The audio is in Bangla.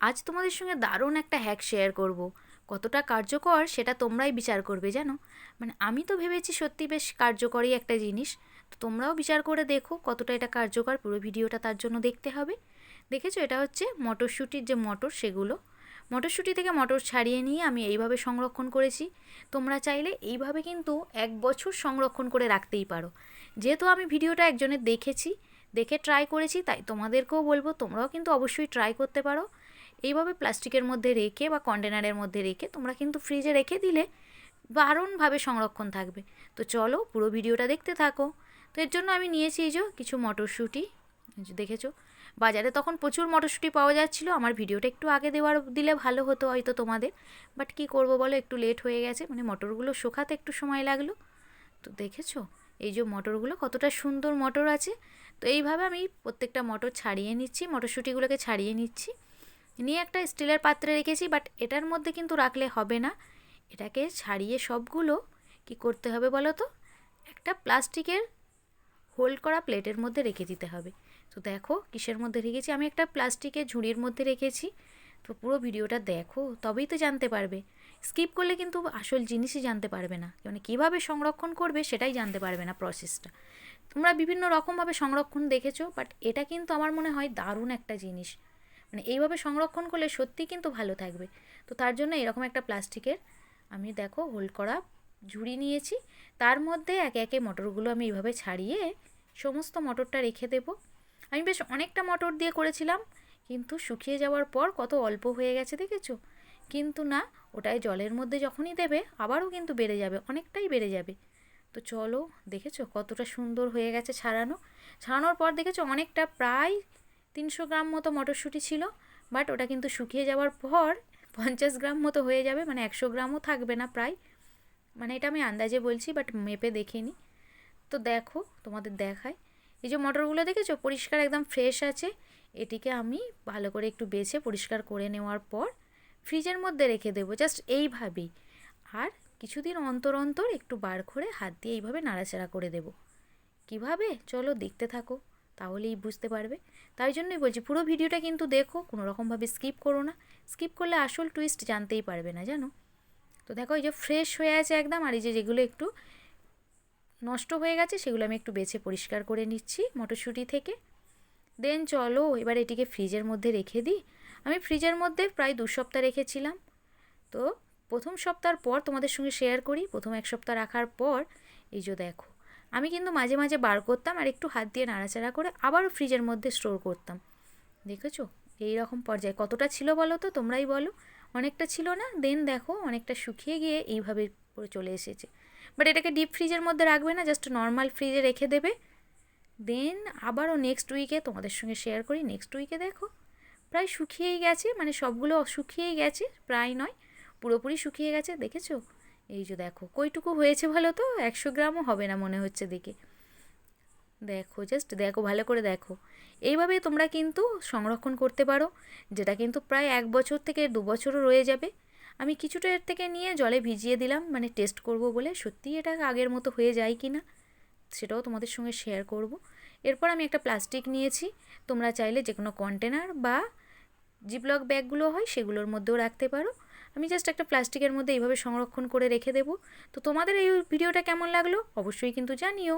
আজ তোমাদের সঙ্গে দারুণ একটা হ্যাক শেয়ার করব। কতটা কার্যকর সেটা তোমরাই বিচার করবে, জানো? মানে আমি তো ভেবেছি সত্যি বেশ কার্যকরই একটা জিনিস। তো তোমরাও বিচার করে দেখো কতটা এটা কার্যকর, পুরো ভিডিওটা তার জন্য দেখতে হবে। দেখেছ? এটা হচ্ছে মটরশুঁটির যে মটর, সেগুলো। মটরশুঁটি থেকে মটর ছাড়িয়ে নিয়ে আমি এইভাবে সংরক্ষণ করেছি। তোমরা চাইলে এইভাবে কিন্তু এক বছর সংরক্ষণ করে রাখতেই পারো। যেহেতু আমি ভিডিওটা একজনের দেখেছি, দেখে ট্রাই করেছি, তাই তোমাদেরকেও বলব তোমরাও কিন্তু অবশ্যই ট্রাই করতে পারো। এইভাবে প্লাস্টিকের মধ্যে রেখে বা কন্টেনারের মধ্যে রেখে তোমরা কিন্তু ফ্রিজে রেখে দিলে দারুণভাবে সংরক্ষণ থাকবে। তো চলো পুরো ভিডিওটা দেখতে থাকো। তো এর জন্য আমি নিয়েছি এই যে কিছু মটরশুঁটি। দেখেছ? বাজারে তখন প্রচুর মটরশুঁটি পাওয়া যাচ্ছিল। আমার ভিডিওটা একটু আগে দেওয়ার দিলে ভালো হতো হয়তো তোমাদের। বাট কি করব বলো? একটু লেট হয়ে গেছে। মানে মটরগুলো শোকাতে একটু সময় লাগল। তো দেখেছ? এই যে মটরগুলো কতটা সুন্দর মটর আছে। তো এইভাবে আমি প্রত্যেকটা মটর ছাড়িয়ে নিচ্ছি। মটরশুঁটিগুলোকে ছাড়িয়ে নিচ্ছি। নিয়ে একটা স্টিলের পাত্রে রেখেছি বাট এটার মধ্যে কিন্তু রাখলে হবে না। এটাকে ছাড়িয়ে সবগুলো কি করতে হবে বলো তো? একটা প্লাস্টিকের হোল্ড করা প্লেটের মধ্যে রেখে দিতে হবে। তো দেখো কিসের মধ্যে রেখেছি? আমি একটা প্লাস্টিকের ঝুড়ির মধ্যে রেখেছি। তো পুরো ভিডিওটা দেখো, তবেই তো জানতে পারবে। স্কিপ করলে কিন্তু আসল জিনিসই জানতে পারবে না। মানে কীভাবে সংরক্ষণ করবে সেটাই জানতে পারবে না প্রসেসটা তোমরা বিভিন্ন রকমভাবে সংরক্ষণ দেখেছ বাট এটা কিন্তু আমার মনে হয় দারুণ একটা জিনিস। মানে এইভাবে সংরক্ষণ করলে সত্যিই কিন্তু ভালো থাকবে। তো তার জন্য এরকম একটা প্লাস্টিকের আমি দেখো হোল্ড করা ঝুড়ি নিয়েছি। তার মধ্যে একে একে মটরগুলো আমি এইভাবে ছাড়িয়ে সমস্ত মটরটা রেখে দেবো। আমি বেশ অনেকটা মটর দিয়ে করেছিলাম, কিন্তু শুকিয়ে যাওয়ার পর কত অল্প হয়ে গেছে দেখেছ? কিন্তু না, ওটাই জলের মধ্যে যখনই দেবে আবারও কিন্তু বেড়ে যাবে, অনেকটাই বেড়ে যাবে। তো চলো, দেখেছ কতটা সুন্দর হয়ে গেছে ছাড়ানো? ছাড়ানোর পর দেখেছ অনেকটা প্রায় তিনশো গ্রাম মতো মটরশুঁটি ছিল, বাট ওটা কিন্তু শুকিয়ে যাওয়ার পর পঞ্চাশ গ্রাম মতো হয়ে যাবে মানে একশো গ্রামও থাকবে না প্রায়। মানে এটা আমি আন্দাজে বলছি, বাট মেপে দেখিনি। তো দেখো, তোমাদের দেখায় এই যে মটরগুলো দেখেছ? পরিষ্কার একদম ফ্রেশ আছে। এটিকে আমি ভালো করে একটু বেছে পরিষ্কার করে নেওয়ার পর ফ্রিজের মধ্যে রেখে দেবো, জাস্ট এইভাবেই। আর কিছুদিন অন্তর অন্তর একটু বার করে হাত দিয়ে এইভাবে নাড়াচাড়া করে দেব। কীভাবে? চলো দেখতে থাকো। তাহলেই বুঝতে পারবে। তাই জন্যই বলছি, পুরো ভিডিওটা কিন্তু দেখো, কোনো রকমভাবে স্কিপ করো না। স্কিপ করলে আসল টুইস্ট জানতেই পারবে না, জানো? তো দেখো, এই যে ফ্রেশ হয়ে আছে একদম, আর এই যে যেগুলো একটু নষ্ট হয়ে গেছে, সেগুলো আমি একটু বেছে পরিষ্কার করে নিচ্ছি মটরশুঁটি থেকে। দেন চলো, এবার এটিকে ফ্রিজের মধ্যে রেখে দিই। আমি ফ্রিজের মধ্যে প্রায় দু সপ্তাহ রেখেছিলাম। তো প্রথম সপ্তাহের পর তোমাদের সঙ্গে শেয়ার করি। প্রথম এক সপ্তাহ রাখার পর, এই যে দেখো আমি কিন্তু মাঝে মাঝে বার করতাম আর একটু হাত দিয়ে নাড়াচাড়া করে আবারও ফ্রিজের মধ্যে স্টোর করতাম। দেখেছ? এই রকম পর্যায়ে। কতটা ছিল বলো তো? তোমরাই বলো। অনেকটা ছিল না? দেন দেখো, অনেকটা শুকিয়ে গিয়ে এইভাবে চলে এসেছে। বাট এটাকে ডিপ ফ্রিজের মধ্যে রাখবে না জাস্ট নর্মাল ফ্রিজে রেখে দেবে। দেন আবারও নেক্সট উইকে তোমাদের সঙ্গে শেয়ার করি। নেক্সট উইকে দেখো, প্রায় শুকিয়েই গেছে। মানে সবগুলো শুকিয়েই গেছে, প্রায় নয়, পুরোপুরি শুকিয়ে গেছে। দেখেছ? এই যে দেখো, কইটুকু হয়েছে ভালো তো? একশো গ্রামও হবে না মনে হচ্ছে দেখে। দেখো জাস্ট দেখো, ভালো করে দেখো। এইভাবে তোমরা কিন্তু সংরক্ষণ করতে পারো, যেটা কিন্তু প্রায় এক বছর থেকে দু বছরও রয়ে যাবে। আমি কিছুটা এর থেকে নিয়ে জলে ভিজিয়ে দিলাম মানে টেস্ট করব বলে। সত্যিই এটা আগের মতো হয়ে যায় কি না, সেটাও তোমাদের সঙ্গে শেয়ার করব। এরপর আমি একটা প্লাস্টিক নিয়েছি। তোমরা চাইলে যে কোনো কন্টেনার বা জিপলক ব্যাগগুলো হয়, সেগুলোর মধ্যেও রাখতে পারো। আমি জাস্ট একটা প্লাস্টিকের মধ্যে এইভাবে সংরক্ষণ করে রেখে দেবো। তো তোমাদের এই ভিডিওটা কেমন লাগল? অবশ্যই কিন্তু জানিও।